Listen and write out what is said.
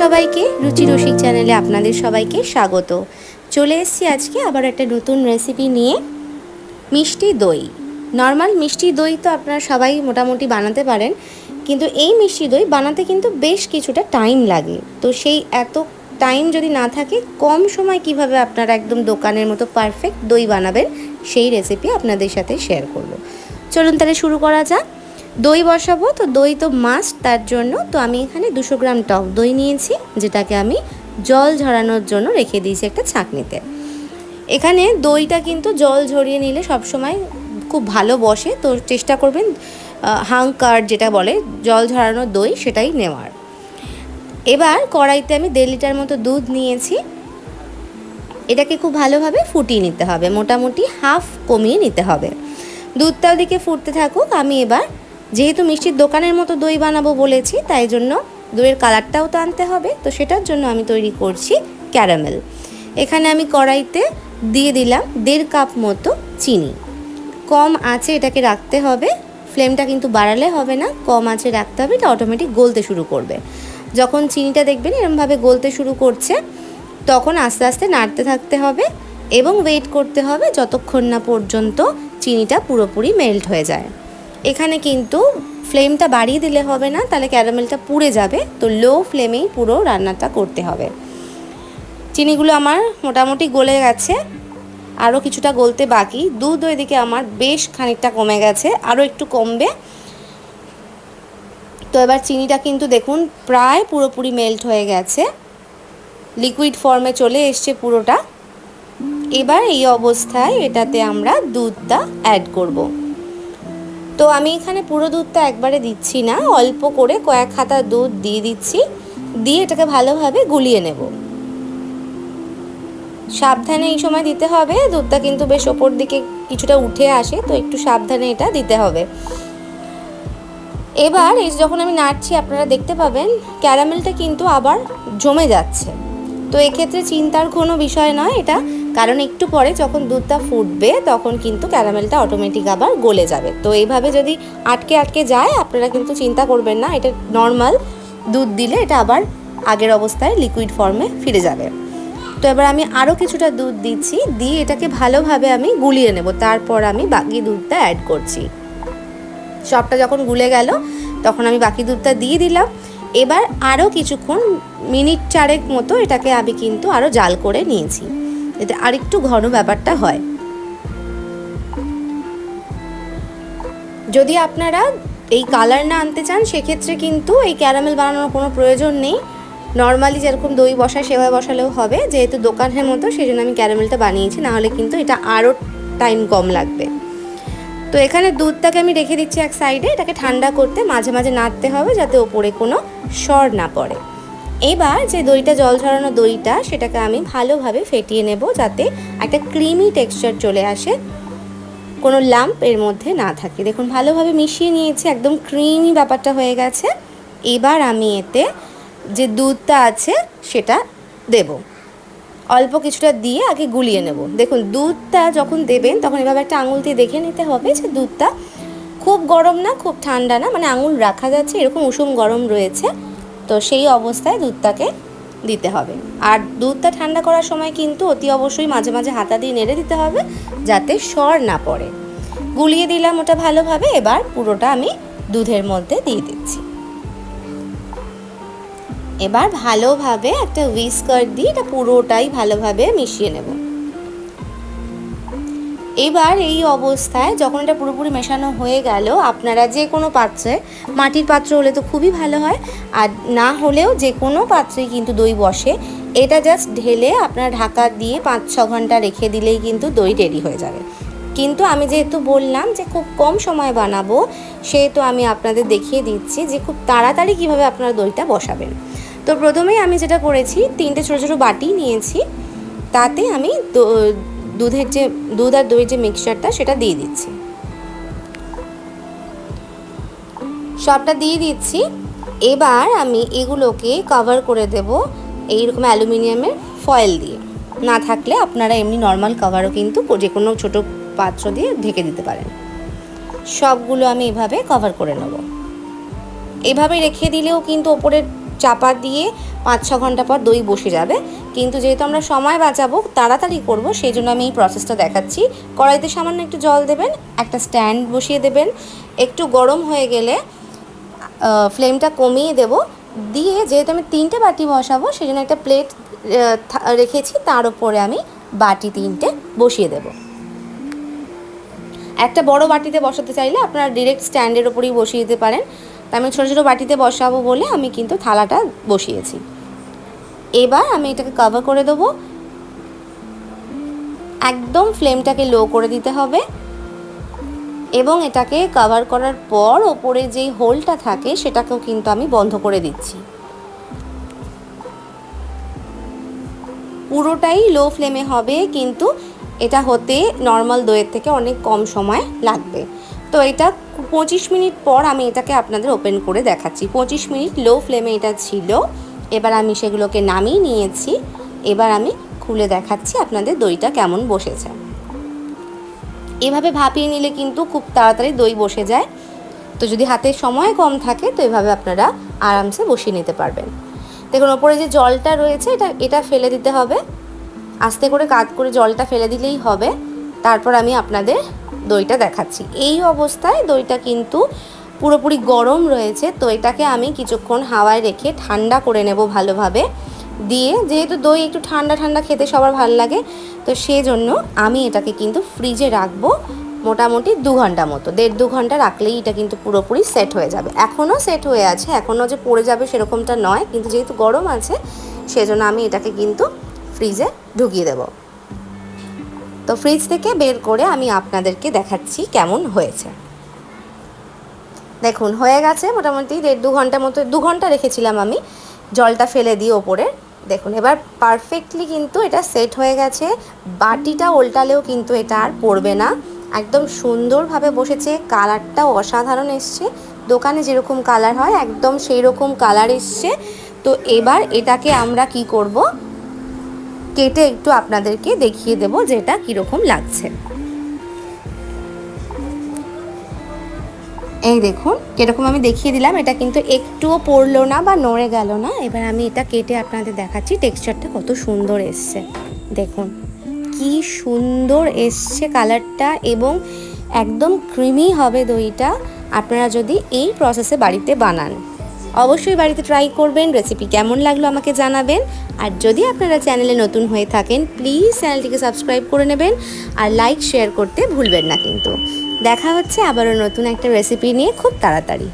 সবাইকে রুচি রসিক চ্যানেলে আপনাদের সবাইকে স্বাগত। চলে এসেছি আজকে আবার একটা নতুন রেসিপি নিয়ে, মিষ্টি দই। নর্মাল মিষ্টি দই তো আপনারা সবাই মোটামুটি বানাতে পারেন, কিন্তু এই মিষ্টি দই বানাতে কিন্তু বেশ কিছুটা টাইম লাগে। তো সেই এত টাইম যদি না থাকে, কম সময় কীভাবে আপনারা একদম দোকানের মতো পারফেক্ট দই বানাবেন, সেই রেসিপি আপনাদের সাথে শেয়ার করব। চলুন তাহলে শুরু করা যাক। দই বসাবো, তো দই তো মাস্ট তার জন্য। তো আমি এখানে দুশো গ্রাম টক দই নিয়েছি, যেটাকে আমি জল ঝরানোর জন্য রেখে দিয়েছি একটা ছাঁকনিতে। এখানে দইটা কিন্তু জল ঝরিয়ে নিলে সবসময় খুব ভালো বসে, তো চেষ্টা করবেন হাং কার্ড যেটা বলে, জল ঝরানো দই সেটাই নেওয়ার। এবার কড়াইতে আমি দেড় লিটার মতো দুধ নিয়েছি। এটাকে খুব ভালোভাবে ফুটিয়ে নিতে হবে, মোটামুটি হাফ কমিয়ে নিতে হবে। দুধটা ওদিকে ফুটতে থাকুক, আমি এবার যেহেতু মিষ্টির দোকানের মতো দই বানাবো বলেছি, তাই জন্য দইয়ের কালারটাও তো আনতে হবে। তো সেটার জন্য আমি তৈরি করছি ক্যারামেল। এখানে আমি কড়াইতে দিয়ে দিলাম দেড় কাপ মতো চিনি। কম আঁচে এটাকে রাখতে হবে, ফ্লেমটা কিন্তু বাড়ালে হবে না, কম আঁচে রাখতে হবে, এটা অটোমেটিক গলতে শুরু করবে। যখন চিনিটা দেখবেন এরমভাবে গলতে শুরু করছে, তখন আস্তে আস্তে নাড়তে থাকতে হবে এবং ওয়েট করতে হবে যতক্ষণ না পর্যন্ত চিনিটা পুরোপুরি মেল্ট হয়ে যায়। এখানে কিন্তু ফ্লেমটা বাড়িয়ে দিলে হবে না, তাহলে ক্যারামেলটা পুড়ে যাবে। তো লো ফ্লেমেই পুরো রান্নাটা করতে হবে। চিনিগুলো আমার মোটামুটি গলে গেছে আরও কিছুটা গলতে বাকি। দুধ ওইদিকে আমার বেশ খানিকটা কমে গেছে আরও একটু কমবে। তো এবার চিনিটা কিন্তু দেখুন, প্রায় পুরোপুরি মেল্ট হয়ে গেছে। লিকুইড ফর্মে চলে এসছে পুরোটা। এবার এই অবস্থায় এটাতে আমরা দুধটা অ্যাড করব। তো আমি এখানে পুরো দুধটা একবারে দিচ্ছি না, অল্প করে কয়েক হাতা দুধ দিয়ে দিচ্ছি, দিয়ে এটাকে ভালোভাবে গুলিয়ে নেব। সাবধানে এই সময় দিতে হবে, দুধটা কিন্তু বেশ ওপর দিকে কিছুটা উঠে আসে, তো একটু সাবধানে এটা দিতে হবে। এবার এই যখন আমি নাড়ছি, আপনারা দেখতে পাবেন, ক্যারামেলটা কিন্তু আবার জমে যাচ্ছে। তো এক্ষেত্রে চিন্তার কোনো বিষয় নয়, এটা কারণ একটু পরে যখন দুধটা ফুটবে, তখন কিন্তু ক্যারামেলটা অটোমেটিক আবার গলে যাবে। তো এইভাবে যদি আটকে আটকে যায়, আপনারা কিন্তু চিন্তা করবেন না, এটা নর্মাল দুধ দিলে এটা আবার আগের অবস্থায় লিকুইড ফর্মে ফিরে যাবে। তো এবার আমি আরও কিছুটা দুধ দিচ্ছি, দিয়ে এটাকে ভালোভাবে আমি গুলিয়ে নেব। তারপর আমি বাকি দুধটা অ্যাড করছি। সবটা যখন গুলে গেল, তখন আমি বাকি দুধটা দিয়ে দিলাম। এবার আরও কিছুক্ষণ, মিনিট চারেক মতো এটাকে আমি কিন্তু আরও জাল করে নিয়েছি। এতে আরেকটু ঘন ব্যাপারটা হয়। যদি আপনারা এই কালার না আনতে চান, সেক্ষেত্রে কিন্তু এই ক্যারামেল বানানোর কোনো প্রয়োজন নেই। নর্মালি যেরকম দই বসায় সেভাবে বসালেও হবে। যেহেতু দোকানের মতো সেই জন্য আমি ক্যারামেলটা বানিয়েছি। নাহলে কিন্তু এটা আরও টাইম কম লাগবে। তো এখানে দুধটাকে আমি রেখে দিচ্ছি এক সাইডে। এটাকে ঠান্ডা করতে মাঝে মাঝে নাড়তে হবে যাতে ওপরে কোনো সর না পড়ে। এবার যে দইটা জল ঝরানো দইটা সেটাকে আমি ভালোভাবে ফেটিয়ে নেব যাতে একটা ক্রিমি টেক্সচার চলে আসে, কোনো লাম্প এর মধ্যে না থাকে। দেখুন, ভালোভাবে মিশিয়ে নিয়েছি, একদম ক্রিমি ব্যাপারটা হয়ে গেছে। এবার আমি এতে যে দুধটা আছে, সেটা দেব। অল্প কিছুটা দিয়ে আগে গুলিয়ে নেব। দেখুন, দুধটা যখন দেবেন, তখন এভাবে একটা আঙুল দিয়ে দেখে নিতে হবে যে দুধটা খুব গরম না, খুব ঠান্ডা না মানে আঙুল রাখা যাচ্ছে, এরকম উষুম গরম রয়েছে। তো সেই অবস্থায় দুধটাকে দিতে হবে। আর দুধটা ঠান্ডা করার সময় কিন্তু অতি অবশ্যই মাঝে মাঝে হাতা দিয়ে নেড়ে দিতে হবে যাতে সর না পড়ে। গুলিয়ে দিলাম ওটা ভালোভাবে, এবার পুরোটা আমি দুধের মধ্যে দিয়ে দিচ্ছি। এবার ভালোভাবে একটা উইস্কার দিয়ে এটা পুরোটাই ভালোভাবে মিশিয়ে নেব। এবার এই অবস্থায় যখন এটা পুরোপুরি মেশানো হয়ে গেল, আপনারা যে কোনো পাত্রে, মাটির পাত্র হলে তো খুবই ভালো হয়, আর না হলেও যে কোনো পাত্রে কিন্তু দই বসে। এটা জাস্ট ঢেলে আপনারা ঢাকা দিয়ে পাঁচ, ছ ঘণ্টা রেখে দিলেই কিন্তু দই রেডি হয়ে যাবে। কিন্তু আমি যেহেতু বললাম যে খুব কম সময় বানাবো, সেহেতু আমি আপনাদের দেখিয়ে দিচ্ছি যে খুব তাড়াতাড়ি কীভাবে আপনারা দইটা বসাবেন। তো প্রথমেই আমি যেটা করেছি, তিনটে ছোটো ছোটো বাটি নিয়েছি, তাতে আমি দুধের যে, দুধ আর দইয়ের যে মিক্সচারটা সেটা দিয়ে দিচ্ছি। সবটা দিয়ে দিচ্ছি। এবার আমি এগুলোকে কভার করে দেব এইরকম অ্যালুমিনিয়ামের ফয়েল দিয়ে। না থাকলে আপনারা এমনি নর্মাল কভারও কিন্তু যে কোনো ছোটো পাত্র দিয়ে ঢেকে দিতে পারেন। সবগুলো আমি এভাবে কভার করে নেব। এভাবে রেখে দিলেও কিন্তু ওপরের চাপা দিয়ে পাঁচ ছ ঘণ্টা পর দই বসে যাবে। কিন্তু যেহেতু আমরা সময় বাঁচাবো, তাড়াতাড়ি করব, সেই জন্য আমি এই প্রসেসটা দেখাচ্ছি। কড়াইতে সামান্য একটু জল দেবেন, একটা স্ট্যান্ড বসিয়ে দেবেন। একটু গরম হয়ে গেলে ফ্লেমটা কমিয়ে দেব। দিয়ে যেহেতু আমি তিনটে বাটি বসাবো, সেই জন্য একটা প্লেট রেখেছি, তার উপরে আমি বাটি তিনটে বসিয়ে দেব। একটা বড় বাটিতে বসাতে চাইলে আপনারা ডিরেক্ট স্ট্যান্ডের ওপরেই বসিয়ে দিতে পারেন। তা আমি ছোটো ছোটো বাটিতে বসাবো বলে আমি কিন্তু থালাটা বসিয়েছি। এবার আমি এটাকে কভার করে দেবো। একদম ফ্লেমটাকে লো করে দিতে হবে। এবং এটাকে কভার করার পর ওপরে যেই হোলটা থাকে, সেটাকেও কিন্তু আমি বন্ধ করে দিচ্ছি। পুরোটাই লো ফ্লেমে হবে, কিন্তু এটা হতে নর্মাল দইয়ের থেকে অনেক কম সময় লাগবে। তো এটা পঁচিশ মিনিট পর আমি এটাকে আপনাদের ওপেন করে দেখাচ্ছি। পঁচিশ মিনিট লো ফ্লেমে এটা ছিল। এবার আমি সেগুলোকে নামিয়ে নিয়েছি। এবার আমি খুলে দেখাচ্ছি আপনাদের দইটা কেমন বসেছে। এভাবে ভাপিয়ে নিলে কিন্তু খুব তাড়াতাড়ি দই বসে যায়। তো যদি হাতে সময় কম থাকে, তো এভাবে আপনারা আরামসে বসিয়ে নিতে পারবেন। দেখুন, ওপরে যে জলটা রয়েছে, এটা এটা ফেলে দিতে হবে। আস্তে করে কাত করে জলটা ফেলে দিলেই হবে। তারপর আমি আপনাদের দইটা দেখাচ্ছি। এই অবস্থায় দইটা কিন্তু পুরোপুরি গরম রয়েছে, তো এটাকে আমি কিছুক্ষণ হাওয়ায় রেখে ঠান্ডা করে নেব ভালোভাবে। দিয়ে যেহেতু দই একটু ঠান্ডা ঠান্ডা খেতে সবার ভালো লাগে, তো সেজন্য আমি এটাকে কিন্তু ফ্রিজে রাখব মোটামুটি দু ঘণ্টা মতো। দেড় দু ঘণ্টা রাখলেই এটা কিন্তু পুরোপুরি সেট হয়ে যাবে। এখনও সেট হয়ে আছে, এখনও যে পড়ে যাবে সেরকমটা নয়, কিন্তু যেহেতু গরম আছে, সেজন্য আমি এটাকে কিন্তু ফ্রিজে ঢুকিয়ে দেব। তো ফ্রিজ থেকে বের করে আমি আপনাদেরকে দেখাচ্ছি কেমন হয়েছে। দেখুন, হয়ে গেছে মোটামুটি দেড় দু ঘণ্টা মতো, দু ঘণ্টা রেখেছিলাম আমি। জলটা ফেলে দিয়ে ওপরে। দেখুন, এবার পারফেক্টলি কিন্তু এটা সেট হয়ে গেছে। বাটিটা উল্টালেও কিন্তু এটা আর পড়বে না। একদম সুন্দরভাবে বসেছে। কালারটাও অসাধারণ এসছে। দোকানে যেরকম কালার হয়, একদম সেই রকম কালার এসছে। তো এবার এটাকে আমরা কি করব? কেটে একটু আপনাদেরকে দেখিয়ে দেব যে এটা কীরকম লাগছে। এই দেখুন এরকম আমি দেখিয়ে দিলাম, এটা কিন্তু একটুও পড়ল না বা নড়ে গেল না। এবার আমি এটা কেটে আপনাদের দেখাচ্ছি, টেক্সচারটা কত সুন্দর এসছে। দেখুন, কি সুন্দর এসছে কালারটা এবং একদম ক্রিমি হবে দইটা। আপনারা যদি এই প্রসেসে বাড়িতে বানান। অবশ্যই বাড়িতে ট্রাই করবেন রেসিপি কেমন লাগল আমাকে জানাবেন। আর যদি আপনারা চ্যানেলে নতুন হয়ে থাকেন প্লিজ চ্যানেলটিকে সাবস্ক্রাইব করে নেবেন আর লাইক শেয়ার করতে ভুলবেন না কিন্তু। দেখা হচ্ছে আবারও নতুন একটা রেসিপি নিয়ে খুব তাড়াতাড়ি।